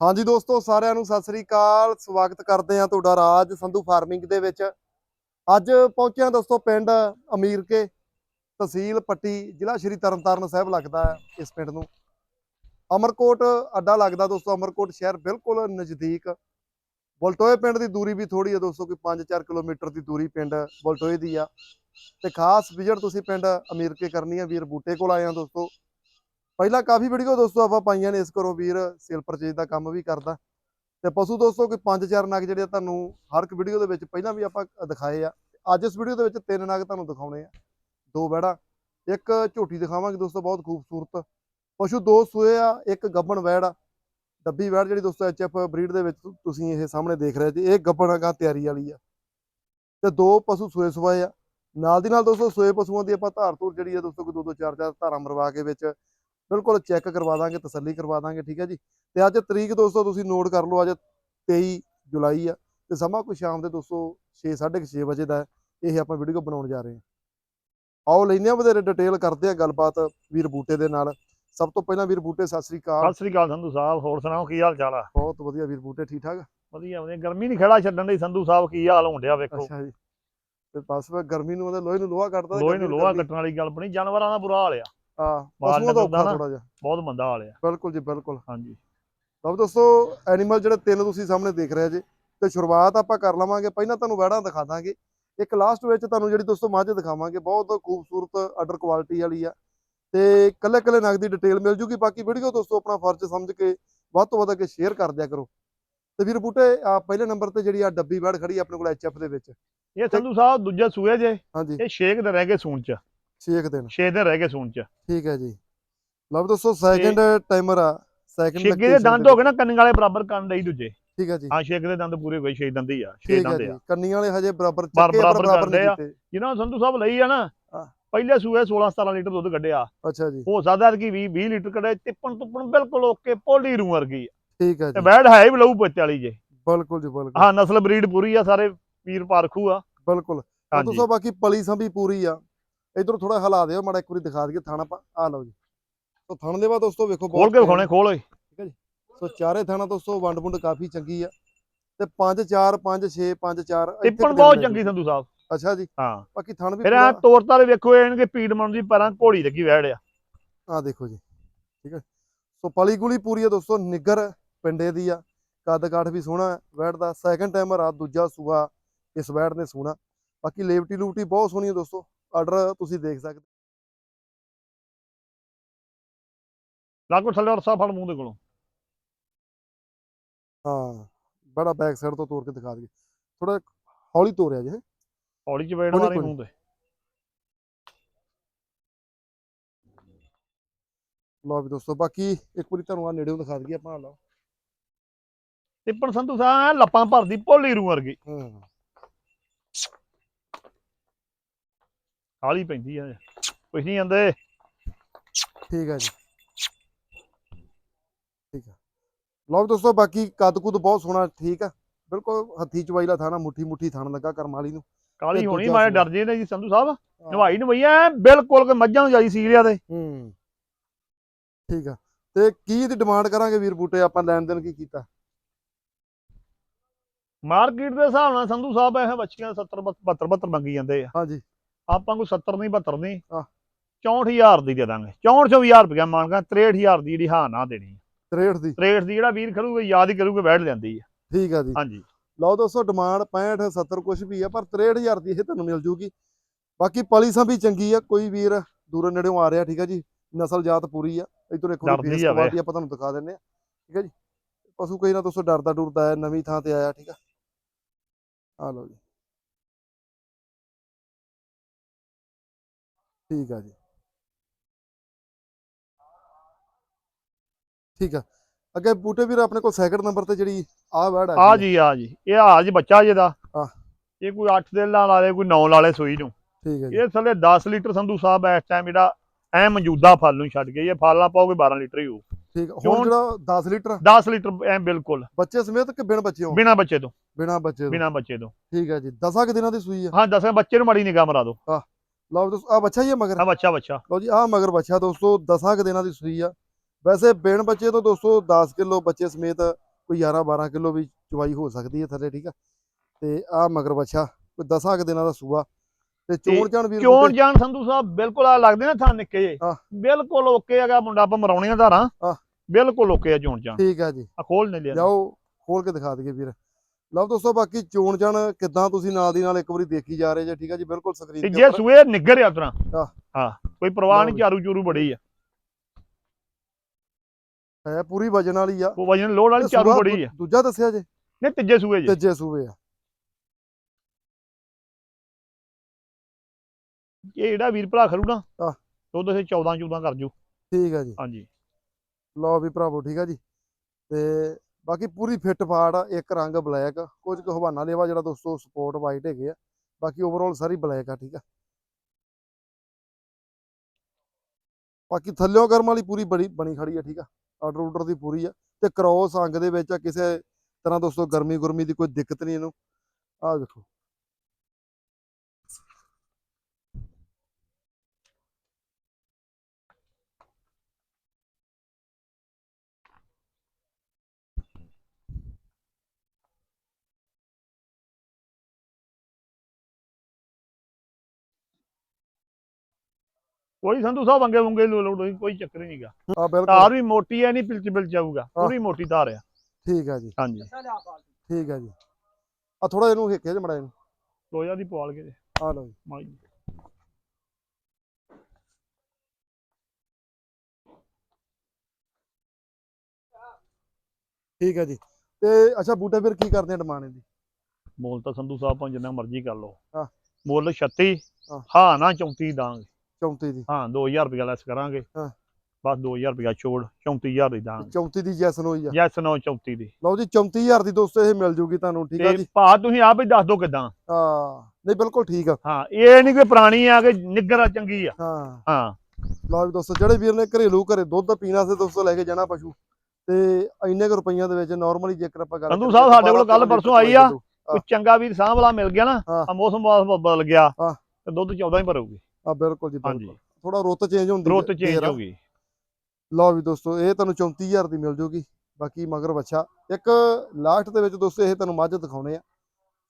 ਹਾਂਜੀ ਦੋਸਤੋ, ਸਾਰਿਆਂ ਨੂੰ ਸਤਿ ਸ੍ਰੀ ਅਕਾਲ। ਸਵਾਗਤ ਕਰਦੇ ਹਾਂ ਤੁਹਾਡਾ ਰਾਜ ਸੰਧੂ ਫਾਰਮਿੰਗ ਦੇ ਵਿੱਚ। ਅੱਜ ਪਹੁੰਚਿਆ ਦੋਸਤੋ ਪਿੰਡ ਅਮੀਰਕੇ, ਤਹਿਸੀਲ ਪੱਟੀ, ਜ਼ਿਲ੍ਹਾ ਸ਼੍ਰੀ ਤਰਨਤਾਰਨ ਸਾਹਿਬ ਲੱਗਦਾ ਹੈ ਇਸ ਪਿੰਡ ਨੂੰ। ਅਮਰਕੋਟ ਅੱਡਾ ਲੱਗਦਾ ਦੋਸਤੋ, ਅਮਰਕੋਟ ਸ਼ਹਿਰ ਬਿਲਕੁਲ ਨਜ਼ਦੀਕ। ਬਲਟੋਏ ਪਿੰਡ ਦੀ ਦੂਰੀ ਵੀ ਥੋੜੀ ਹੈ ਦੋਸਤੋ, ਕੋਈ 5-4 ਕਿਲੋਮੀਟਰ ਦੀ ਦੂਰੀ ਪਿੰਡ ਬਲਟੋਏ ਦੀ ਆ। ਤੇ ਖਾਸ ਵਿਜ਼ਿਟ ਤੁਸੀਂ ਪਿੰਡ ਅਮੀਰਕੇ ਕਰਨੀ ਹੈ, ਵੀਰ ਬੂਟੇ ਕੋਲ ਆਏ ਹਾਂ ਦੋਸਤੋ। ਪਹਿਲਾਂ ਕਾਫੀ ਵੀਡੀਓ ਦੋਸਤੋ ਆਪਾਂ ਪਾਈਆਂ ਨੇ ਇਸ ਕਰੋ ਵੀਰ ਸੇਲ ਪਰਚੇਜ ਦਾ ਕੰਮ ਵੀ ਕਰਦਾ। ਤੇ ਪਸ਼ੂ ਦੋਸਤੋ ਕੋਈ ਪੰਜ ਚਾਰ ਨਗ ਜਿਹੜੇ ਆ ਤੁਹਾਨੂੰ ਹਰ ਇੱਕ ਵੀਡੀਓ ਦੇ ਵਿੱਚ ਪਹਿਲਾਂ ਵੀ ਆਪਾਂ ਦਿਖਾਏ ਆ। ਅੱਜ ਇਸ ਵੀਡੀਓ ਦੇ ਵਿੱਚ ਤਿੰਨ ਨਗ ਤੁਹਾਨੂੰ ਦਿਖਾਉਣੇ ਆ। ਦੋ ਬੈੜਾ, ਇੱਕ ਝੋਟੀ ਦਿਖਾਵਾਂਗੇ ਦੋਸਤੋ ਬਹੁਤ ਖੂਬਸੂਰਤ। ਪਸ਼ੂ ਦੋ ਸੂਏ ਆ, ਇੱਕ ਗੱਬਣ ਵੈੜ ਆ। ਡੱਬੀ ਵੈੜ ਜਿਹੜੀ ਦੋਸਤੋ ਐਚਐਫ ਬਰੀਡ ਦੇ ਵਿੱਚ ਤੁਸੀਂ ਇਹ ਸਾਹਮਣੇ ਦੇਖ ਰਹੇ ਜੀ, ਇਹ ਗੱਬਣ ਅਗਾ ਤਿਆਰੀ ਵਾਲੀ ਆ। ਤੇ ਦੋ ਪਸ਼ੂ ਸੂਏ ਸਵਾਏ ਆ। ਨਾਲ ਦੀ ਨਾਲ ਦੋਸਤੋ ਸੂਏ ਪਸ਼ੂਆਂ ਦੀ ਆਪਾਂ ਧਾਰ ਧੂਰ ਜਿਹੜੀ ਆ ਦੋਸਤੋ ਕੋਈ ਦੋ ਦੋ ਚਾਰ ਚਾਰ ਧਾਰਾਂ ਮਰਵਾ ਕੇ ਵਿੱਚ ਬਿਲਕੁਲ ਚੈੱਕ ਕਰਵਾ ਦਾਂਗੇ ਤਸੱਲੀ ਕਰਵਾ ਦਾਂਗੇ ਠੀਕ ਹੈ ਜੀ? ਤੇ ਅੱਜ ਤਰੀਕ ਦੋਸਤੋ ਤੁਸੀਂ ਨੋਟ ਕਰ ਲਓ ਅੱਜ 23 ਜੁਲਾਈ ਆ ਤੇ ਸਮਾਂ ਕੋਈ ਸ਼ਾਮ ਦੇ ਦੋਸਤੋ 6 6:30 ਵਜੇ ਦਾ। ਇਹ ਆਪਾਂ ਵੀਡੀਓ ਬਣਾਉਣ ਜਾ ਰਹੇ ਹਾਂ। ਆਓ ਲੈਨੇ ਆ ਵਧੇਰੇ ਡਿਟੇਲ ਕਰਦੇ ਆ ਗੱਲਬਾਤ ਵੀਰ ਬੂਟੇ ਦੇ ਨਾਲ। ਸਭ ਤੋਂ ਪਹਿਲਾਂ ਵੀਰ ਬੂਟੇ ਸਤਿ ਸ੍ਰੀ ਅਕਾਲ। ਸਤਿ ਸ੍ਰੀ ਅਕਾਲ ਸੰਧੂ ਸਾਹਿਬ ਹੋਰ ਸੁਣਾਓ ਕੀ ਹਾਲ ਚਾਲ ਆ? ਬਹੁਤ ਵਧੀਆ ਵੀਰ ਬੂਟੇ ਠੀਕ ਠਾਕ? ਵਧੀਆ ਵਧੀਆ। ਗਰਮੀ ਨਹੀਂ ਖੜਾ ਛੱਡਣ ਦੀ ਸੰਧੂ ਸਾਹਿਬ ਕੀ ਹਾਲ ਹੋਣ ਡਿਆ ਵੇਖੋ। ਅੱਛਾ ਜੀ। ਤੇ ਬਸ ਗਰਮੀ ਨੂੰ ਉਹਦੇ ਲੋਹੇ ਨੂੰ ਲੋਹਾ ਕੱਢਦਾ ਲੋਹੇ ਨੂੰ ਲੋਹਾ ਕੱਟਣ ਵਾਲੀ ਗੱਲ ਬਣੀ ਜਾਨਵਰਾਂ ਦਾ ਬੁਰਾ ਹਾਲ ਆ। ਹਾਂ ਬਾਹਰ ਪਸ਼ੂਆਂ ਦਾ ਨਿਕਲਦਾ ਔਖਾ ਨਾ। ਥੋੜਾ ਜਿਹਾ। ਬਹੁਤ ਮੰਦਾ ਹਾਲ ਆ। ਬਿਲਕੁਲ ਜੀ ਬਿਲਕੁਲ। ਹਾਂਜੀ। ਲਓ ਦੋਸਤੋ ਐਨੀਮਲ ਜਿਹੜੇ ਤਿੰਨ ਤੁਸੀਂ ਸਾਹਮਣੇ ਦੇਖ ਰਹੇ ਜੇ ਤੇ ਸ਼ੁਰੂਆਤ ਆਪਾਂ ਕਰ ਲਵਾਂਗੇ। ਪਹਿਲਾਂ ਤੁਹਾਨੂੰ ਵੈੜਾਂ ਦਿਖਾ ਦਾਂਗੇ। ਇੱਕ ਲਾਸਟ ਵਿੱਚ ਤੁਹਾਨੂੰ ਜਿਹੜੀ ਦੋਸਤੋ ਮੱਝ ਦਿਖਾਵਾਂਗੇ ਬਹੁਤ ਖੂਬਸੂਰਤ ਆਰਡਰ ਕੁਆਲਿਟੀ ਵਾਲੀ ਆ। ਤੇ ਕੱਲੇ ਕੱਲੇ ਨਗ ਦੀ ਡਿਟੇਲ ਮਿਲ ਜੂਗੀ। ਬਾਕੀ ਵੀਡੀਓ ਦੋਸਤੋ ਆਪਣਾ ਫਰਜ਼ ਸਮਝ ਕੇ ਵੱਧ ਤੋਂ ਵੱਧ ਅੱਗੇ ਸ਼ੇਅਰ ਕਰ ਦਿਆ ਕਰੋ। ਤੇ ਵੀਰ ਬੂਟੇ ਆ ਪਹਿਲੇ ਨੰਬਰ ਤੇ ਜਿਹੜੀ ਆ ਡੱਬੀ ਵੈੜ ਖੜੀ ਆਪਣੇ ਕੋਲ ਐਚਐਫ ਦੇ ਵਿੱਚ। ਇਹ ਸੰਧੂ ਸਾਹਿਬ ਦੂਜੇ ਸੂਏ ਜੇ। ਇਹ 6 ਦਿਨ ਰਹਿ ਗਏ ਸੂਣ ਚ। 6 ਦਿਨ। 6 ਦਿਨ ਰਹਿ ਗਏ ਸੂਣ ਚ। ਠੀਕ ਹੈ ਜੀ। ਲਓ ਦੋਸਤੋ ਸੈਕਿੰਡ ਟਾਈਮਰ ਆ। ਸੈਕਿੰਡ ਛੇਗੇ ਦੇ ਦੰਦ ਹੋ ਗਏ ਨਾ ਕੰਨ ਵਾਲੇ ਬਰਾਬਰ ਕੰਨ ਲਈ ਦੂਜੇ। ਠੀਕ ਹੈ ਜੀ। ਹਾਂ ਛੇਕ ਦੇ ਦੰਦ ਪੂਰੇ ਹੋਏ 6 ਦੰਦ ਹੀ ਆ 6 ਠੀਕ ਹੈ ਦੰਦ ਆ। ਕੰਨੀ ਵਾਲੇ ਹਜੇ ਬਰਾਬਰ ਬਰ- ਚੱਕੇ ਬਰਾਬਰ ਨਹੀਂ ਕਰਦੇ ਆ। ਕੀਤੇ। ਜਿਹਨਾਂ ਨੂੰ ਸੰਧੂ ਸਾਹਿਬ ਲਈ ਆ ਨਾ। ਪਹਿਲੇ ਸੂਏ 16 17 ਲੀਟਰ ਦੁੱਧ ਕੱਢਿਆ। ਅੱਛਾ ਜੀ। ਹੋ ਸਕਦਾ ਕਿ 20 20 ਲੀਟਰ ਕੱਢੇ ਤਿੱਪਣ ਤੁੱਪਣ ਬਿਲਕੁਲ ਓਕੇ ਪੋਲੀ ਰੂ ਵਰਗੀ ਆ। ਠੀਕ ਹੈ ਤੇ ਜੀ। ਬੈੜ ਹੈ ਵੀ ਲਹੂ ਪੋਤੇ ਵਾਲੀ ਜੇ। ਬਿਲਕੁਲ ਜੀ ਬਿਲਕੁਲ। ਹਾਂ ਨਸਲ ਬਰੀਡ ਪੂਰੀ ਆ ਸਾਰੇ ਪੀਰ ਪਾਰਖੂ ਆ। ਬਿਲਕੁਲ। ਤਾਂ ਦੋਸਤੋ ਬਾਕੀ ਪਲੀ ਸੰਭੀ ਪੂਰੀ ਆ। ਇਧਰ ਥੋੜਾ ਹਿਲਾ ਦਿਓ ਮਾੜਾ ਇੱਕ ਵਾਰੀ ਦਿਖਾ ਦਈਏ ਥਾਣਾ ਆ ਲਓ ਜੀ। ਸੋ ਥਣ ਦੇ ਬਾਅਦ ਦੋਸਤੋ ਵੇਖੋ ਖੋਲ ਕੇ ਵਿਖਾਉਣੇ ਖੋਲ ਓਏ। ਸੋ ਚਾਰੇ ਥਾਣਾ ਦੋਸਤੋ ਵੰਡ ਵੁੰਡ ਕਾਫੀ ਚੰਗੀ ਆ। ਤੇ 5 4 5 6 5 4 ਟਿੱਪਣ ਬਹੁਤ ਚੰਗੀ ਸੰਧੂ ਸਾਹਿਬ। ਅੱਛਾ ਜੀ। ਹਾਂ। ਬਾਕੀ ਥਣ ਵੀ ਫਿਰ ਆ ਤੋਰ ਤਾਰੇ ਵੇਖੋ ਇਹਨਗੇ ਪੀੜ ਮਨ ਦੀ ਪਰਾਂ ਘੋੜੀ ਲੱਗੀ ਵਹਿੜ ਆ। ਆ ਦੇਖੋ ਜੀ। ਠੀਕ ਹੈ। ਸੋ ਪਲੀ ਗੁਲੀ ਪੂਰੀ ਆ ਦੋਸਤੋ ਨਿੱਗਰ ਪਿੰਡੇ ਦੀ ਆ। ਕੱਦ ਕਾਠ ਵੀ ਸੋਹਣਾ ਹੈ ਵੈੜ ਦਾ ਸੈਕੰਡ ਟਾਈਮਰ ਆ ਦੂਜਾ ਸੂਆ ਇਸ ਵੈੜ ਨੇ ਸੋਹਣਾ ਬਾਕੀ ਲੇਵਟੀ ਲੂਟੀ ਬਹੁਤ ਸੋਹਣੀ ਹੈ ਦੋਸਤੋ। ਆਰਡਰ ਤੁਸੀਂ ਦੇਖ ਸਕਦੇ ਲਾਗੋ ਥੱਲੇ ਰਸਾ ਫੜ ਮੂੰਹ ਦੇ ਕੋਲੋਂ। ਹਾਂ ਬੜਾ ਬੈਕ ਸਾਈਡ ਤੋਂ ਤੋੜ ਕੇ ਦਿਖਾ ਦਈਏ। ਥੋੜਾ ਹੌਲੀ ਤੋਰਿਆ ਜੇ ਹੌਲੀ ਚ ਵੇੜ ਮਾਰੀ। ਮੂੰਹ ਤੇ। ਲਓ ਵੀ ਦੋਸਤੋ ਬਾਕੀ ਇੱਕ ਵਾਰੀ ਤੁਹਾਨੂੰ ਆ ਨੇੜਿਓਂ ਦਿਖਾ ਦਈਏ ਆਪਾਂ ਲਓ। ਟਿੱਪਣ ਸੰਧੂ ਸਾਹਿਬ ਲੱਪਾਂ ਭਰਦੀ ਭੋਲੀ ਰੂ ਵਰਗੀ। ਹਾਂ। ਕਾਲੀ ਪੈਂਦੀ ਆ। ਕੁਛ ਨਹੀਂ ਜਾਂਦੇ ਠੀਕ ਹੈ ਜੀ। ਠੀਕ ਹੈ ਲਓ ਵੀ ਦੋਸਤੋ ਬਾਕੀ ਕੱਦ ਕੁਦ ਬਹੁਤ ਸੋਹਣਾ ਠੀਕ ਆ। ਬਿਲਕੁਲ ਹੱਥੀ ਚਵਾਈ ਦਾ ਥਾਣਾ ਮੁੱਠੀ ਮੁੱਠੀ ਥਣ ਲੱਗਾ ਕਰਮ ਵਾਲੀ ਨੂੰ। ਕਾਲੀ ਤੇ ਹੋਣੀ ਦੂਜਾ। ਡਰ ਜੇ ਨੇ ਜੀ ਸੰਧੂ ਸਾਹਿਬ। ਨਵਾਈ ਨਵਈ ਐ ਬਿਲਕੁਲ ਕਿ ਮੱਝਾਂ ਨੂੰ ਜਾਈ ਸੀਰੀਆ ਤੇ ਹੂੰ। ਠੀਕ ਆ। ਤੇ ਕੀ ਇਹਦੀ ਡਿਮਾਂਡ ਕਰਾਂਗੇ ਵੀਰ ਬੂਟੇ ਆਪਾਂ ਲੈਣ ਦੇਣ ਕੀ ਕੀਤਾ? ਮਾਰਕੀਟ ਦੇ ਹਿਸਾਬ ਨਾਲ ਸੰਧੂ ਸਾਹਿਬ ਇਹ ਬੱਚੀਆਂ 70 72 72 ਮੰਗੀ ਜਾਂਦੇ ਆ। ਹਾਂਜੀ। ਆਪਾਂ ਕੋਈ 70 ਨਹੀਂ 72 ਨਹੀਂ। ਆਹ। 64000 ਦੀ ਦੇ ਦਾਂਗੇ। 64000 ਰੁਪਇਆ ਮੰਗਾ 63000 ਦੀ ਜਿਹੜੀ ਹਾਂ ਨਾ ਦੇਣੀ 63 ਦੀ। 63 ਦੀ ਜਿਹੜਾ ਵੀਰ ਖੜੂਗਾ ਯਾਦ ਹੀ ਕਰੂਗਾ ਬੈਠ ਲੈਂਦੀ ਆ। ਠੀਕ ਆ ਜੀ। ਹਾਂਜੀ। ਲਓ ਦੋਸਤੋ ਡਿਮਾਂਡ 65 70 ਕੁਝ ਵੀ ਆ ਪਰ 63000 ਦੀ ਇਹ ਤੁਹਾਨੂੰ ਮਿਲ ਜੂਗੀ। ਬਾਕੀ ਪਲੀਸਾਂ ਵੀ ਚੰਗੀ ਆ ਕੋਈ ਵੀਰ ਦੂਰੋਂ ਨੇੜਿਓਂ ਆ ਰਿਹਾ ਠੀਕ ਆ ਜੀ। ਨਸਲ ਜਾਤ ਪੂਰੀ ਆ। ਇਧਰ ਇੱਕ ਡਰਦੀ ਫੇਸ ਆ। ਕੁਆਲਿਟੀ ਆਪਾਂ ਤੁਹਾਨੂੰ ਦਿਖਾ ਦਿੰਨੇ ਆ। ਠੀਕ ਆ ਜੀ। ਪਸ਼ੂ ਕੋਈ ਨਾ ਦੋਸਤੋ ਡਰਦਾ ਡੁਰਦਾ ਹੈ ਨਵੀਂ ਥਾਂ ਤੇ ਆਇਆ ਠੀਕ ਆ। ਆ ਲਓ ਜੀ। ਠੀਕ ਆ ਜੀ। ਠੀਕ ਆ। ਅੱਗੇ ਬੂਟੇ ਵੀਰ ਆਪਣੇ ਕੋਲ ਸੈਕਿੰਡ ਨੰਬਰ ਤੇ ਜਿਹੜੀ ਆ ਵਰਡ ਆ ਜੀ ਆ ਜੀ। ਇਹ ਆ ਜੀ ਬੱਚਾ ਜਿਹਦਾ ਆਹ। ਇਹ ਕੋਈ 8 ਦਿਨ ਲਾ ਲਾ ਲੇ ਕੋਈ 9 ਲਾ ਲੇ ਸੂਈ ਨੂੰ। ਠੀਕ ਹੈ ਜੀ। ਇਹ ਥੱਲੇ 10 ਲੀਟਰ ਸੰਧੂ ਸਾਹਿਬ ਇਸ ਟਾਈਮ ਜਿਹੜਾ ਐ ਮੌਜੂਦਾ ਫਲ ਨੂੰ ਛੱਡ ਕੇ ਇਹ ਫਲ ਨਾ ਪਾਓਗੇ 12 ਲੀਟਰ ਹੀ ਹੋਊ। ਠੀਕ ਆ। ਹੁਣ? ਜਿਹੜਾ 10 ਲੀਟਰ 10 ਲੀਟਰ ਐ ਬਿਲਕੁਲ। ਬੱਚੇ ਸਮੇਤ ਕਿ ਬਿਨ ਬੱਚੇ ਹੋ ਬਿਨਾ ਬੱਚੇ ਤੋਂ। ਬਿਨਾ ਬੱਚੇ ਤੋਂ। ਬਿਨਾ ਬੱਚੇ ਤੋਂ। ਠੀਕ ਹੈ ਜੀ। 10 ਕਿ ਦਿਨਾਂ ਦੀ ਸੂਈ ਆ। ਹਾਂ ਦਸਾਂ ਬੱਚੇ ਨੂੰ ਮਾੜੀ ਨਿਗਾਹ ਮਰਾ ਦਿਓ। ਲਓ ਦੋਸਤੋ ਆ ਬੱਚਾ ਹੀ ਆ ਮਗਰ। ਆ ਬੱਚਾ ਬੱਚਾ। ਲਓ ਜੀ ਆ ਮਗਰ ਬੱਚਾ ਦੋਸਤੋ 10 ਕਿ ਦਿਨਾਂ ਦੀ ਸੂਈ ਆ। ਵੈਸੇ ਬਿਨ ਬੱਚੇ ਤੋਂ ਦੋਸਤੋ 10 ਕਿਲੋ ਬੱਚੇ ਸਮੇਤ ਕੋਈ 11 12 ਕਿਲੋ ਵੀ ਚਵਾਈ ਹੋ ਸਕਦੀ ਹੈ ਥੱਲੇ ਠੀਕ ਆ? ਤੇ ਆ ਮਗਰ ਬੱਚਾ ਕੋਈ 10 ਕੁ ਦਿਨਾਂ ਦਾ ਸੂਆ। ਤੇ ਚੋਣ ਚਾਣ ਵੀਰ ਚੋਣ ਜਾਣ ਸੰਧੂ ਸਾਹਿਬ ਬਿਲਕੁਲ ਆ ਲੱਗਦੇ ਨਾ ਥਾਂ ਨਿੱਕੇ ਹਾਂ। ਬਿਲਕੁਲ ਓਕੇ ਹੈਗਾ ਮੁੰਡਾ ਆਪਾਂ ਮਰਾਉਣੀਆਂ ਧਾਰਾਂ। ਹਾਂ। ਬਿਲਕੁਲ ਓਕੇ ਆ ਚੋਣ ਜਾਣ ਠੀਕ ਆ ਜੀ। ਆ ਖੋਲ ਨਹੀਂ ਲਿਆ। ਜਾਓ ਖੋਲ ਕੇ ਦਿਖਾ ਦਈਏ ਵੀਰ। ਲਓ ਦੋਸਤੋ ਬਾਕੀ ਚੋਣ ਜਾਣ ਕਿੱਦਾਂ ਤੁਸੀਂ ਨਾਲ ਦੀ ਨਾਲ ਇੱਕ ਵਾਰੀ ਦੇਖੀ ਜਾ ਰਹੇ ਜੇ ਠੀਕ ਆ ਜੀ? ਬਿਲਕੁਲ ਸਕਰੀਨ ਤੇ ਉੱਪਰ। ਸੂਏ ਨਿੱਗਰ ਆ ਉਤਰਾ। ਹਾਂ। ਕੋਈ ਪਰਵਾਹ ਨਹੀਂ। ਚਾਰੂ ਚੂਰੂ ਬੜੀ ਆ। ਹੈ ਪੂਰੀ ਵਜਨ ਵਾਲੀ ਆ। ਉਹ ਵਜਨ ਲੋੜ ਵਾਲੀ ਚਾਰੂ ਬੜੀ ਆ। ਦੂਜਾ ਦੱਸਿਆ ਜੇ? ਨਹੀਂ ਤੀਜੇ ਸੂਏ ਜੀ। ਤੀਜੇ ਸੂਬੇ ਆ। ਇਹ ਜਿਹੜਾ ਵੀਰ ਭਰਾ ਖਰੂ ਨਾ ਹਾਂ। ਦੁੱਧ ਸੇ 14 14 ਕਰ ਜੂ। ਠੀਕ ਆ ਜੀ। ਹਾਂਜੀ। ਲਓ ਵੀ ਭਰਾਵੋ ਠੀਕ ਆ ਜੀ। ਤੇ ਬਾਕੀ ਪੂਰੀ ਫਿੱਟ ਫਾੜ ਆ ਇੱਕ ਰੰਗ ਬਲੈਕ ਕੁਝ ਕੁ ਹਵਾਨਾ ਲੇਵਾ ਜਿਹੜਾ ਦੋਸਤੋ ਸਪੋਰਟ ਵਾਈਟ ਹੈਗੇ ਆ। ਬਾਕੀ ਓਵਰਆਲ ਸਾਰੀ ਬਲੈਕ ਆ, ਠੀਕ ਆ। ਬਾਕੀ ਥੱਲਿਓਂ ਕਰਮ ਵਾਲੀ ਪੂਰੀ ਬੜੀ ਬਣੀ ਖੜੀ ਆ, ਠੀਕ ਆ। ਆਰਡਰ ਆਰਡਰ ਦੀ ਪੂਰੀ ਆ। ਤੇ ਕ੍ਰੋਸ ਅੰਗ ਦੇ ਵਿੱਚ ਆ, ਕਿਸੇ ਤਰ੍ਹਾਂ ਦੋਸਤੋ ਗਰਮੀ ਗੁਰਮੀ ਦੀ ਕੋਈ ਦਿੱਕਤ ਨਹੀਂ ਇਹਨੂੰ। ਆਹ ਦੇਖੋ। ਕੋਈ ਸੰਧੂ ਸਾਹਿਬ ਅੰਗੇ ਵੰਗੇ ਲੋੜ ਨਹੀਂ ਕੋਈ ਚੱਕਰ ਨਹੀਂਗਾ ਆ ਬਿਲਕੁਲ। ਤਾਰ ਵੀ ਮੋਟੀ ਐ ਨਹੀਂ ਪਿਲਚ ਪਿਲਚ ਜਾਊਗਾ ਪੂਰੀ ਮੋਟੀ ਤਾਰ ਆ ਠੀਕ ਆ ਜੀ। ਹਾਂਜੀ। ਠੀਕ ਆ ਜੀ। ਆ ਥੋੜਾ ਇਹਨੂੰ ਹਿੱਕੇ ਚ ਮੜਾ ਇਹਨੂੰ ਲੋਇਆ ਦੀ ਪਵਾਲ ਕੇ ਆ ਲਓ ਜੀ। ਮਾਈ ਠੀਕ ਆ ਜੀ। ਤੇ ਅੱਛਾ ਬੂਟੇ ਫਿਰ ਕੀ ਕਰਦੇ ਆ ਡਿਮਾਂਡ ਇਹਦੀ ਮੁੱਲ ਤਾਂ ਸੰਧੂ ਸਾਹਿਬ ਭਾਵੇਂ ਜਿੰਨਾ ਮਰਜ਼ੀ ਕਰ ਲਓ। ਹਾਂ। ਮੁੱਲ 36 ਹਾਂ। ਹਾਂ ਨਾ 34 ਦਾਂਗੇ। 34 ਦੀ। ਹਾਂ 2000 ਰੁਪਇਆ ਲੈਸ ਕਰਾਂਗੇ। ਹਾਂ। ਬਸ 2000 ਰੁਪਇਆ ਛੋੜ 34000 ਦੀ ਦਾਂਗੇ। 34 ਦੀ ਜੈਸਨ ਹੋਈ ਆ। ਯੈਸ ਨੋ 34 ਦੀ। ਲਓ ਜੀ 34000 ਦੀ ਦੋਸਤੋ ਇਹ ਮਿਲ ਜੂਗੀ ਤੁਹਾਨੂੰ ਠੀਕ ਆ ਤੇ ਜੀ? ਭਾ ਤੁਸੀਂ ਆਪ ਹੀ ਦੱਸ ਦਿਓ ਕਿਦਾਂ? ਹਾਂ ਨਹੀਂ ਬਿਲਕੁਲ ਠੀਕ ਆ। ਹਾਂ ਇਹ ਨਹੀਂ ਕੋਈ ਪੁਰਾਣੀ ਆ ਕਿ ਨਿੱਗਰ ਆ ਚੰਗੀ ਆ। ਹਾਂ। ਹਾਂ। ਲਓ ਜੀ ਦੋਸਤੋ ਜਿਹੜੇ ਵੀਰ ਨੇ ਘਰੇਲੂ ਘਰੇ ਦੁੱਧ ਪੀਣਾ ਸੇ ਦੋਸਤੋ ਲੈ ਕੇ ਜਾਣਾ ਪਸ਼ੂ। ਤੇ ਇੰਨੇ ਕੁ ਰੁਪਈਆਂ ਦੇ ਵਿੱਚ ਨਾਰਮਲੀ ਜੇਕਰ ਆਪਾਂ ਗੱਲ ਸੰਧੂ ਕਰੀਏ ਸਾਹਿਬ ਸਾਡੇ ਕੋਲ ਤੇਰਾਂ ਪਰਸੋਂ ਆਈ ਆ। ਕੋਈ ਚੰਗਾ ਵੀਰ ਸਾਹ ਵਾਲਾ ਮਿਲ ਗਿਆ ਨਾ। ਹਾਂ। ਆ ਮੌਸਮ ਬਦਲ ਗਿਆ। ਹਾਂ। ਤੇ ਦੁੱਧ 14 ਹੀ ਭਰੂਗੀ। ਆ ਬਿਲਕੁਲ ਜੀ ਬਿਲਕੁਲ। ਥੋੜਾ ਰੁੱਤ ਚੇਂਜ ਹੁੰਦੀ ਰੁੱਤ ਚੇਂਜ ਆ। ਹੋ ਗਈ। ਲਓ ਵੀ ਦੋਸਤੋ ਇਹ ਤੁਹਾਨੂੰ 34000 ਦੀ ਮਿਲ ਜੂਗੀ ਬਾਕੀ ਮਗਰ ਬੱਚਾ ਇੱਕ ਲਾਸਟ ਦੇ ਵਿੱਚ ਦੋਸਤੋ ਇਹ ਤੁਹਾਨੂੰ ਮੱਝ ਦਿਖਾਉਣੇ ਆ।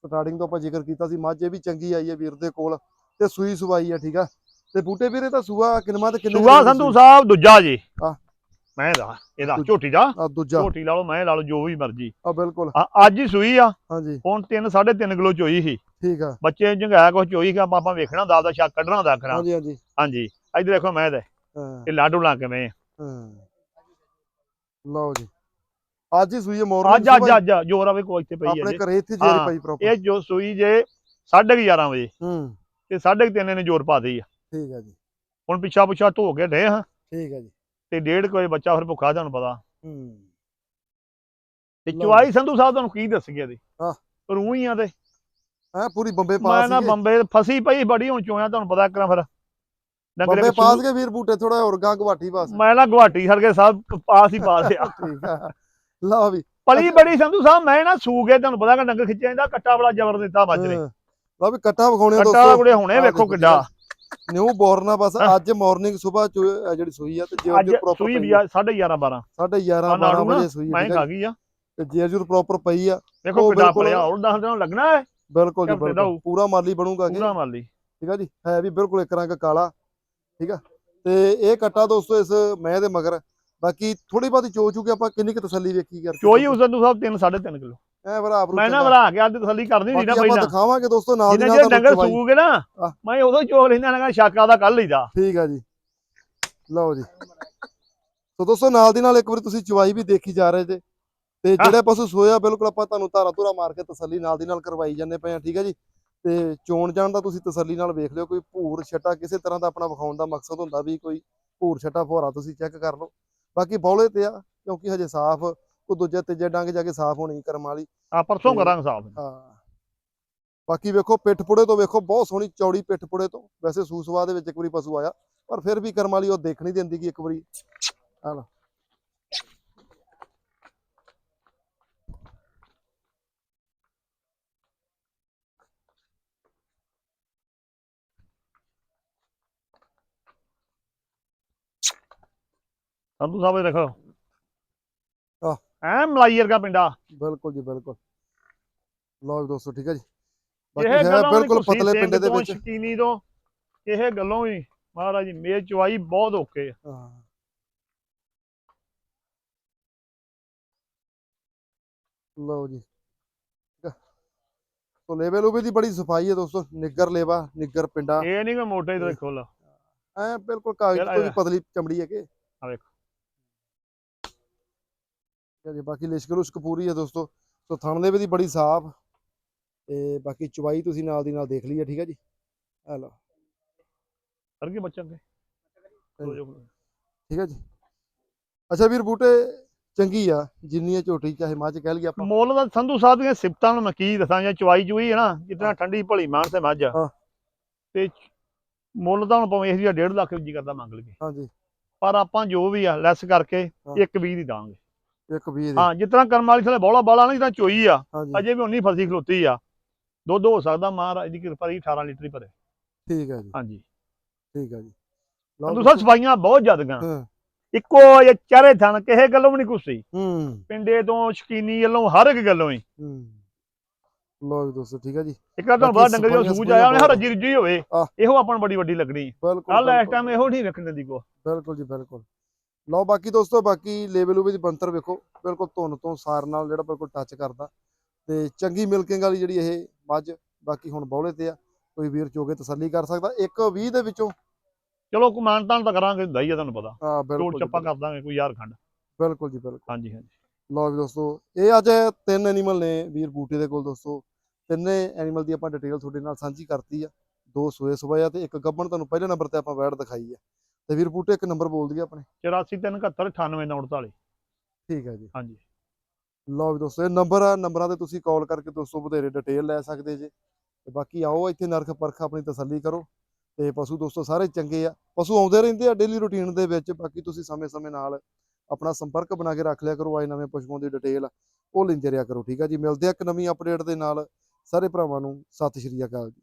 ਸਟਾਰਟਿੰਗ ਤੋਂ ਆਪਾਂ ਜ਼ਿਕਰ ਕੀਤਾ ਸੀ ਮੱਝ ਇਹ ਵੀ ਚੰਗੀ ਆਈ ਹੈ ਵੀਰ ਦੇ ਕੋਲ ਤੇ ਸੂਈ ਸਵਾਈ ਆ ਠੀਕ ਆ। ਤੇ ਬੂਟੇ ਵੀਰੇ ਤਾਂ ਸੂਆ ਕਿੰਨਵਾਂ ਤੇ ਕਿੰਨੇ ਸੁਆ ਸੰਧੂ ਸਾਹਿਬ ਦੂਜਾ ਜੀ। ਹਾਂ। ਮੈਂ ਦਾ ਇਹਦਾ। ਝੋਟੀ ਦਾ। ਆ ਦੂਜਾ। ਝੋਟੀ ਲਾ ਲਓ ਮੈਂ ਲਾ ਲਓ ਜੋ ਵੀ ਮਰਜ਼ੀ। ਆ ਬਿਲਕੁਲ। ਆ ਅੱਜ ਹੀ ਸੂਈ ਆ। ਹਾਂਜੀ। ਹੁਣ 3 3.5 ਕਿਲੋ ਚੋਈ ਸੀ। ਠੀਕ ਆ। ਬੱਚੇ ਜੰਗਾਇਆ ਕੁਛ ਚੋਈ ਕਿ ਆਪਾਂ ਵੇਖਣਾ ਦਾ ਦਾ ਸ਼ੱਕ ਕੱਢਣਾ ਦਾ ਕਰਾਂ। ਹਾਂਜੀ ਹਾਂਜੀ। ਹਾਂਜੀ ਇੱਧਰ ਦੇਖੋ ਮੈਂ ਦੇ ਹਾਂ। ਇਹ ਲਾਡੂ ਲਾ ਕਿਵੇਂ ਆ। ਹਾਂ। ਲਓ ਜੀ। ਅੱਜ ਹੀ ਸੂਈ ਮੋਰਨਿੰਗ ਅੱਜ ਅੱਜ ਅੱਜ ਜੋਰ ਆਵੇ ਕੋਈ ਇੱਥੇ ਪਈ ਹੈ ਆਪਣੇ ਘਰੇ ਇੱਥੇ ਜੇਰੀ ਪਈ ਪ੍ਰੋਪਰ ਇਹ ਜੋ ਸੂਈ ਜੇ 11:30 ਵਜੇ। ਹੂੰ। ਤੇ 3:30 ਨੇ ਜੋਰ ਪਾ ਦਿੱਤੀ ਆ। ਠੀਕ ਆ ਜੀ। ਹੁਣ ਪਿੱਛਾ ਪੁੱਛਾ ਧੋ ਕੇ ਡੇ ਹਾਂ ਠੀਕ ਆ ਜੀ। ਤੇ ਡੇਢ ਕੁ ਵਜੇ ਬੱਚਾ ਫਿਰ ਭੁੱਖਾ ਤੁਹਾਨੂੰ ਪਤਾ। ਹੂੰ। ਤੇ ਚਵਾਈ ਸੰਧੂ ਸਾਹਿਬ ਤੁਹਾਨੂੰ ਕੀ ਦੱਸਗੇ ਇਹਦੀ? ਹਾਂ। ਰੂਹੀਆਂ ਤੇ। ਹੈ ਪੂਰੀ ਬੰਬੇ ਮੈਂ ਪਾਸ ਨਾ ਸੀਗੇ। ਬੰਬੇ ਫਸੀ ਪਈ ਬੜੀ ਹੁਣ ਚੋਇਆ ਤੁਹਾਨੂੰ ਪਤਾ ਕਰਾਂ ਫਿਰ। ਬੰਬੇ ਕੋ ਪਾਸ ਕੇ ਵੀਰ ਬੂਟੇ ਥੋੜਾ ਹੋਰ ਗਾਂ ਗਵਾਠੀ ਪਾਸ। ਮੈਂ ਨਾ ਗੁਹਾਟੀ ਸਰਗੇ ਸਭ ਪਾਸ ਹੀ ਪਾਸ ਆ। ਠੀਕ ਆ। ਲਓ ਵੀ। ਪਲੀ ਬੜੀ ਸੰਧੂ ਸਾਹਿਬ ਮੈਂ ਨਾ ਸੂ ਤੁਹਾਨੂੰ ਪਤਾ ਕਿ ਡੰਗਰ ਖਿੱਚਿਆ ਜਾਂਦਾ ਕੱਟਾ ਬੜਾ ਜ਼ਬਰ ਦਿੱਤਾ ਨੇ ਹਾਂ। ਲਓ ਵੀ ਕੱਟਾ ਵਿਖਾਉਣੇ ਆ ਕੱਟਾ ਦੋਸਤੋ। ਕੁੜੇ ਹੁਣੇ ਵੇਖੋ ਦੇਖੋ ਕਿੱਡਾ। ਨਿਊ ਬੋਰਨ ਬਸ। ਅੱਜ ਮਾਰਨਿੰਗ ਸਵੇਰ ਜਿਹੜੀ ਸੂਈ ਆ ਤੇ ਜੇ ਅੱਜ ਸੂਈ ਵੀ ਆ। 11:30 12 11:30 ਆਹ 12 ਨਾੜੂ ਨਾ, ਵਜੇ ਸੂਈ ਆ, ਮੈਂ ਖਾ। ਗਈ ਆ। ਤੇ ਜੇ ਜੁਰ ਪ੍ਰੋਪਰ ਪਈ ਆ ਵੇਖੋ ਉਹ ਕਿੱਡਾ ਪੜਿਆ ਹੋਰ 10 ਦਿਨ ਲੱਗਣਾ ਹੈ? ਬਿਲਕੁਲ ਜੀ ਦਾ ਬਿਲਕੁਲ। ਹੋਊ। ਪੂਰਾ ਮਾਲੀ ਬਣੂਗਾ ਕਿ ਪੂਰਾ ਮਾਲੀ। ਠੀਕ ਆ ਜੀ? ਹੈ ਵੀ ਬਿਲਕੁਲ ਇੱਕ ਰੰਗ ਕਾਲਾ। ਠੀਕ ਆ? ਤੇ ਇਹ ਕੱਟਾ ਦੋਸਤੋ ਇਸ ਮੈਂ ਦੇ ਮਗਰ। ਬਾਕੀ ਥੋੜੀ ਬਹੁਤੀ ਚੋ ਚੁੱਕੇ ਆਪਾਂ ਕਿੰਨੀ ਕੁ ਤਸੱਲੀ ਵੇਖੀ ਕਰ ਚੋਈ ਉਸ ਸੰਧੂ ਸਾਹਿਬ 3 3.5 ਕਿਲੋ। ਐ ਭਰਾ ਭਰੂ ਮੈਂ ਨਾ ਚੰਗਾ। ਬਰਾ ਕੇ ਅੱਜ ਤਸੱਲੀ ਕਰਨੀ ਸੀ ਨਾ ਬਾਕੀ ਆਪਾਂ ਪਹਿਲਾਂ। ਦਿਖਾਵਾਂਗੇ ਦੋਸਤੋ ਨਾਲ ਦੀ ਨਾਲ ਜੇ ਡੰਗਰ। ਸੂਗੇ ਨਾ ਆਹ। ਮੈਂ ਉਦੋਂ ਚੋਕ ਲੈਂਦਾ ਨਾ ਸ਼ਾਕਾ ਦਾ ਕੱਲ ਲਈਦਾ। ਠੀਕ ਆ ਜੀ। ਲਓ ਜੀ। ਸੋ ਦੋਸਤੋ ਨਾਲ ਦੀ ਨਾਲ ਇੱਕ ਵਾਰੀ ਤੁਸੀਂ ਚਵਾਈ ਵੀ ਦੇਖੀ ਜਾ ਰਹੇ ਜੇ। ਤੇ ਹਾਂ। ਜਿਹੜੇ ਪਸ਼ੂ ਸੋਇਆ ਬਿਲਕੁਲ ਆਪਾਂ ਤੁਹਾਨੂੰ ਧਾਰਾ ਧੁਰਾ ਮਾਰ ਕੇ ਤਸੱਲੀ ਨਾਲ ਦੀ ਨਾਲ ਕਰਵਾਈ ਜਾਂਦੇ ਪਏ ਆ ਠੀਕ ਆ ਜੀ? ਤੇ ਚੋਣ ਜਾਣ ਦਾ ਤੁਸੀਂ ਤਸੱਲੀ ਨਾਲ ਵੇਖ ਲਿਓ ਕੋਈ ਭੂਰ ਛਟਾ ਕਿਸੇ ਤਰ੍ਹਾਂ ਦਾ ਆਪਣਾ ਵਿਖਾਉਣ ਦਾ ਮਕਸਦ ਹੁੰਦਾ ਵੀ ਕੋਈ ਭੂਰ ਛਟਾ ਫੁਹਾਰਾ ਤੁਸੀਂ ਚੈੱਕ ਕਰ ਲਓ। ਬਾਕੀ ਬੌਲੇ ਤੇ ਆ ਕਿਉਂਕਿ ਹਜੇ ਸਾਫ਼ ਕੋ ਦੂਜੇ ਤੀਜੇ ਡੰਗ ਜਾ ਕੇ ਸਾਫ਼ ਹੋਣੀ ਕਰਮ ਵਾਲੀ। ਆ ਪਰਸੋਂ ਕਰਾਂਗੇ ਸਾਫ਼। ਹਾਂ। ਬਾਕੀ ਵੇਖੋ ਪਿੱਠ ਪੁੜੇ ਤੋਂ ਵੇਖੋ ਬਹੁਤ ਸੋਹਣੀ ਚੌੜੀ ਪਿੱਠ ਪੁੜੇ ਤੋਂ। ਵੈਸੇ ਸੂਸਵਾ ਦੇ ਵਿੱਚ ਇੱਕ ਵਾਰੀ ਪਸ਼ੂ ਆਇਆ ਪਰ ਫਿਰ ਵੀ ਕਰਮ ਵਾਲੀ ਉਹ ਦੇਖ ਨਹੀਂ ਦਿੰਦੀ ਕਿ ਇੱਕ ਵਾਰੀ। ਆ ਸੰਧੂ ਸਾਹਿਬ ਇਹ ਦੇਖੋ। ਆਹ। ਐ ਮਲਾਈ ਵਰਗਾ ਪਿੰਡਾ। ਬਿਲਕੁਲ ਜੀ ਬਿਲਕੁਲ। ਲਓ ਜੀ ਦੋਸਤੋ ਠੀਕ ਹੈ ਜੀ। ਇਹ ਬਾਕੀ ਹੈ ਗੱਲੋਂ ਵੀ ਬਿਲਕੁਲ ਪਤਲੇ ਪਿੰਡੇ ਦੇ ਵਿੱਚ ਸ਼ਕੀਨੀ ਤੋਂ ਇਹ ਗੱਲੋਂ ਵੀ ਮਹਾਰਾਜ ਜੀ ਮੇਜ਼ ਚਵਾਈ ਬਹੁਤ ਓਕੇ ਆ। ਹਾਂ। ਲਓ ਜੀ। ਠੀਕ ਆ। ਸੋ ਲੇਵੇ ਲੂਵੇ ਦੀ ਬੜੀ ਸਫ਼ਾਈ ਹੈ ਦੋਸਤੋ ਨਿੱਗਰ ਲੇਵਾ ਨਿੱਗਰ ਪਿੰਡਾ। ਇਹ ਨਹੀਂ ਕਿ ਮੋਟੇ ਤੋਂ ਖੋਲ ਐ ਬਿਲਕੁਲ ਕਾਗਜ਼ ਤੋਂ ਵੀ ਪਤਲੀ ਚਮੜੀ ਹੈ ਕਿ ਆ ਵੇਖੋ। ਠੀਕ ਹੈ ਜੀ ਬਾਕੀ ਲਿਸ਼ਕ ਲੁਸ਼ਕ ਪੂਰੀ ਹੈ ਦੋਸਤੋ। ਸੋ ਥਣ ਦੀ ਬੜੀ ਸਾਫ਼। ਤੇ ਬਾਕੀ ਚਵਾਈ ਤੁਸੀਂ ਨਾਲ ਦੀ ਨਾਲ ਦੇਖ ਲਈ ਹੈ ਠੀਕ ਹੈ ਜੀ? ਆ ਲਓ। ਕੇ ਬੱਚਾ ਕੇ ਠੀਕ ਹੈ ਜੀ? ਅੱਛਾ ਵੀਰ ਬੂਟੇ ਚੰਗੀ ਆ। ਜਿੰਨੀ ਹੈ ਝੋਟੀ ਚਾਹੇ ਮੱਝ ਕਹਿ ਲਈਏ ਆਪਾਂ। ਮੁੱਲ ਦਾ ਸੰਧੂ ਸਾਹਿਬ ਦੀਆਂ ਸਿਫਤਾਂ ਨੂੰ ਮੈਂ ਕੀ ਦੱਸਾਂ ਜਾਂ ਚਵਾਈ ਚੂਈ ਹੈ ਨਾ ਜਿਤਨਾ ਹਾਂ। ਠੰਡੀ ਭਲੀ ਮਾਨ ਤੇ ਮੱਝ ਆ। ਤੇ ਮੁੱਲ ਤਾਂ ਹੁਣ ਭਾਵੇਂ ਇਹ ਜਿਹੜਾ 1.5 ਲੱਖ ਜੀ ਕਰਦਾ ਮੰਗ ਲਈਏ। ਹਾਂਜੀ। ਪਰ ਆਪਾਂ ਜੋ ਵੀ ਆ ਲੈਸ ਕਰਕੇ। ਇੱਕ 20 ਦੀ ਦਾਂਗੇ। ਇੱਕ ਵੀ ਹਾਂ ਜਿਤਨਾ ਕਰਮ ਵਾਲੀ ਥਲੇ ਬੋਲਾ ਬਾਲਾ ਨਾ ਜਿਤਨਾ ਚੋਈ ਆ। ਅਜੇ ਵੀ ਉਨੀ ਫਸੀ ਖਲੋਤੀ ਆ। ਦੁੱਧ ਹੋ ਸਕਦਾ ਮਹਾਰਾਜ ਦੀ ਕਿਰਪਾ ਦੀ 18 ਲੀਟਰ ਹੀ ਭਰੇ। ਠੀਕ ਹੈ ਜੀ। ਹਾਂਜੀ। ਠੀਕ ਹੈ ਜੀ। ਲਓ ਸਾਹਿਬ ਸਫਾਈਆਂ ਬਹੁਤ ਜ਼ਿਆਦੀਆਂ। ਇੱਕੋ ਇਹ ਚਾਰੇ ਥਣ ਕਿਸੇ ਗੱਲੋਂ ਵੀ ਨਹੀਂ ਕੁਸੀ ਹੂੰ। ਪਿੰਡੇ ਤੋਂ ਸ਼ਕੀਨੀ ਵੱਲੋਂ ਹਰ ਇੱਕ ਗੱਲੋਂ ਹੀ। ਹੂੰ। ਲਓ ਜੀ ਦੋਸਤੋ ਠੀਕ ਹੈ ਜੀ। ਇੱਕ ਤਾਂ ਤੁਹਾਨੂੰ ਪਤਾ ਡੰਗਰ ਜੋ ਸੂਝ ਆਇਆ ਉਹਨੇ ਹਰ ਰੱਜੀ ਰੁੱਜੀ ਹੋਵੇ। ਇਹੋ ਆਪਾਂ ਬੜੀ ਵੱਡੀ ਲੱਗਣੀ। ਬਿਲਕੁਲ ਕੱਲ ਇਸ ਟਾਈਮ ਇਹੋ ਨਹੀਂ ਰੱਖਣ ਦਿੰਦੀ ਕੋ ਬਿਲਕੁਲ ਜੀ ਬਿਲਕੁਲ। ਲਓ ਬਾਕੀ ਦੋਸਤੋ ਬਾਕੀ ਲੇਵਲ ਉਵੇ ਦੀ ਬੰਤਰ ਵੇਖੋ। ਬਿਲਕੁਲ ਧੁੰਨ ਤੋਂ ਸਾਰ ਨਾਲ ਜਿਹੜਾ ਬਿਲਕੁਲ ਟੱਚ ਕਰਦਾ। ਤੇ ਚੰਗੀ ਮਿਲਕਿੰਗ ਵਾਲੀ ਜਿਹੜੀ ਇਹ ਮੱਝ ਬਾਕੀ ਹੁਣ ਬੌਲੇ ਤੇ ਆ ਕੋਈ ਵੀਰ ਚੋਗੇ ਤਸੱਲੀ ਕਰ ਸਕਦਾ। ਇੱਕ 20 ਦੇ ਵਿੱਚੋਂ ਚਲੋ ਕਮਾਨ ਤਾਂ ਤਾਂ ਕਰਾਂਗੇ ਹੁੰਦਾ ਹੀ ਆ ਤੁਹਾਨੂੰ ਪਤਾ। ਹਾਂ ਬਿਲਕੁਲ ਚੱਪਾ ਕਰ ਦਾਂਗੇ ਕੋਈ ਯਾਰ ਖੰਡ। ਬਿਲਕੁਲ ਜੀ ਬਿਲਕੁਲ। ਹਾਂਜੀ ਹਾਂਜੀ। ਲਓ ਵੀ ਦੋਸਤੋ ਇਹ ਅੱਜ ਤਿੰਨ ਐਨੀਮਲ ਨੇ ਵੀਰ ਬੂਟੇ ਦੇ ਕੋਲ ਦੋਸਤੋ। ਤਿੰਨੇ ਐਨੀਮਲ ਦੀ ਆਪਾਂ ਡਿਟੇਲ ਤੁਹਾਡੇ ਨਾਲ ਸਾਂਝੀ ਕਰਤੀ ਆ। ਦੋ ਸੋਏ ਸੋਏ ਆ ਤੇ ਇੱਕ ਗੱਬਣ ਤੁਹਾਨੂੰ ਪਹਿਲੇ ਨੰਬਰ ਤੇ ਆਪਾਂ ਵੈੜ ਦਿਖਾਈ ਆ। ਤੇ ਵੀਰ ਬੂਟੇ ਇੱਕ ਨੰਬਰ ਬੋਲ ਦਈਏ ਆਪਣੇ। 84 371 98 ਠੀਕ ਹੈ ਜੀ। ਹਾਂਜੀ। ਲਓ ਵੀ ਦੋਸਤੋ ਇਹ ਨੰਬਰ ਆ ਨੰਬਰਾਂ ਤੇ ਤੁਸੀਂ ਕਾਲ ਕਰਕੇ ਦੋਸਤੋ ਵਧੇਰੇ ਡਿਟੇਲ ਲੈ ਸਕਦੇ ਜੇ। ਤੇ ਬਾਕੀ ਆਓ ਇੱਥੇ ਨਰਖ ਪਰਖ ਆਪਣੀ ਤਸੱਲੀ ਕਰੋ। ਤੇ ਪਸ਼ੂ ਦੋਸਤੋ ਸਾਰੇ ਚੰਗੇ ਆ। ਪਸ਼ੂ ਆਉਂਦੇ ਰਹਿੰਦੇ ਆ ਡੇਲੀ ਰੁਟੀਨ ਦੇ ਵਿੱਚ ਬਾਕੀ ਤੁਸੀਂ ਸਮੇਂ-ਸਮੇਂ ਨਾਲ ਆਪਣਾ ਸੰਪਰਕ ਬਣਾ ਕੇ ਰੱਖ ਲਿਆ ਕਰੋ ਆਏ ਨਵੇਂ ਪਸ਼ੂਆਂ ਦੀ ਡਿਟੇਲ ਉਹ ਲੈਂਦੇ ਰਿਹਾ ਕਰੋ। ਠੀਕ ਆ ਜੀ ਮਿਲਦੇ ਆ ਇੱਕ ਨਵੀਂ ਅਪਡੇਟ ਦੇ ਨਾਲ। ਸਾਰੇ ਭਰਾਵਾਂ ਨੂੰ ਸਤਿ ਸ਼੍ਰੀ ਅਕਾਲ ਜੀ।